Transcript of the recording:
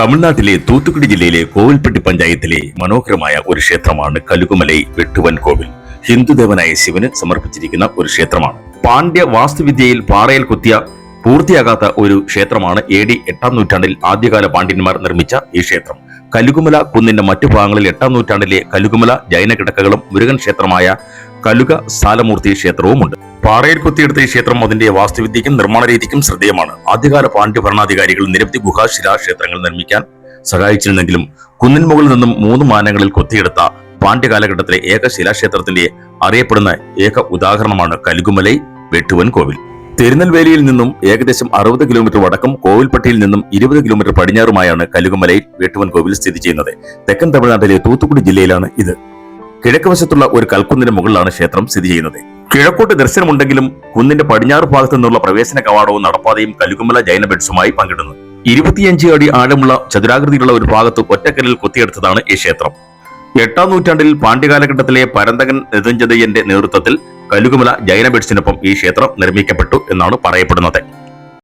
തമിഴ്നാട്ടിലെ തൂത്തുക്കുടി ജില്ലയിലെ കോവിൽപ്പെട്ടി പഞ്ചായത്തിലെ മനോഹരമായ ഒരു ക്ഷേത്രമാണ് കലുകുമലൈ വെട്ടുവൻ കോവിൽ. ഹിന്ദുദേവനായ ശിവന് സമർപ്പിച്ചിരിക്കുന്ന ഒരു ക്ഷേത്രമാണ്. പാണ്ഡ്യ വാസ്തുവിദ്യയിൽ പാറയിൽ കുത്തിയ പൂർത്തിയാകാത്ത ഒരു ക്ഷേത്രമാണ് എ ഡി എട്ടാം നൂറ്റാണ്ടിൽ ആദ്യകാല പാണ്ഡ്യന്മാർ നിർമ്മിച്ച ഈ ക്ഷേത്രം. കലുകുമല കുന്നിന്റെ മറ്റു ഭാഗങ്ങളിൽ എട്ടാം നൂറ്റാണ്ടിലെ കലുകുമല ജൈന കിടക്കകളും മുരുകൻ ക്ഷേത്രമായ കലുക സാലമൂർത്തി ക്ഷേത്രവുമുണ്ട്. പാറയിൽ കുത്തിയെടുത്ത ഈ ക്ഷേത്രം അതിന്റെ വാസ്തുവിദ്യയ്ക്കും നിർമ്മാണ രീതിക്കും ശ്രദ്ധേയമാണ്. ആദ്യകാല പാണ്ഡ്യ ഭരണാധികാരികൾ നിരവധി ഗുഹാശിലാ ക്ഷേത്രങ്ങൾ നിർമ്മിക്കാൻ സഹായിച്ചിരുന്നെങ്കിലും കുന്നിൻ മുകളിൽ നിന്നും മൂന്ന് മാനങ്ങളിൽ കൊത്തിയെടുത്ത പാണ്ഡ്യ കാലഘട്ടത്തിലെ ഏക ശിലാക്ഷേത്രത്തിന്റെ അറിയപ്പെടുന്ന ഏക ഉദാഹരണമാണ് കലുകുമലൈ വെട്ടുവൻ കോവിൽ. തിരുനെൽവേലിയിൽ നിന്നും ഏകദേശം അറുപത് കിലോമീറ്റർ വടക്കും കോവിൽപ്പട്ടിയിൽ നിന്നും ഇരുപത് കിലോമീറ്റർ പടിഞ്ഞാറുമായാണ് കലുകുമലയിൽ വെട്ടുവൻ കോവിൽ സ്ഥിതി ചെയ്യുന്നത്. തെക്കൻ തമിഴ്നാട്ടിലെ തൂത്തുക്കുടി ജില്ലയിലാണ് ഇത്. കിഴക്ക് വശത്തുള്ള ഒരു കൽക്കുന്നിന് മുകളിലാണ് ക്ഷേത്രം സ്ഥിതി ചെയ്യുന്നത്. കിഴക്കോട്ട് ദർശനമുണ്ടെങ്കിലും കുന്നിന്റെ പടിഞ്ഞാറ് ഭാഗത്തു നിന്നുള്ള പ്രവേശന കവാടവും നടപ്പാതയും കലുകുമല ജൈന ബെഡ്സുമായി പങ്കിടുന്നു. ഇരുപത്തിയഞ്ച് അടി ആഴമുള്ള ചതുരാകൃതിയിലുള്ള ഒരു ഭാഗത്ത് ഒറ്റക്കല്ലിൽ കൊത്തിയെടുത്തതാണ് ഈ ക്ഷേത്രം. എട്ടാം നൂറ്റാണ്ടിൽ പാണ്ഡ്യകാലഘട്ടത്തിലെ പരന്തകൻ നെതുഞ്ചതയ്യന്റെ നേതൃത്വത്തിൽ കലുകുമല ജൈന ബെഡ്സിനൊപ്പം ഈ ക്ഷേത്രം നിർമ്മിക്കപ്പെട്ടു എന്നാണ് പറയപ്പെടുന്നത്.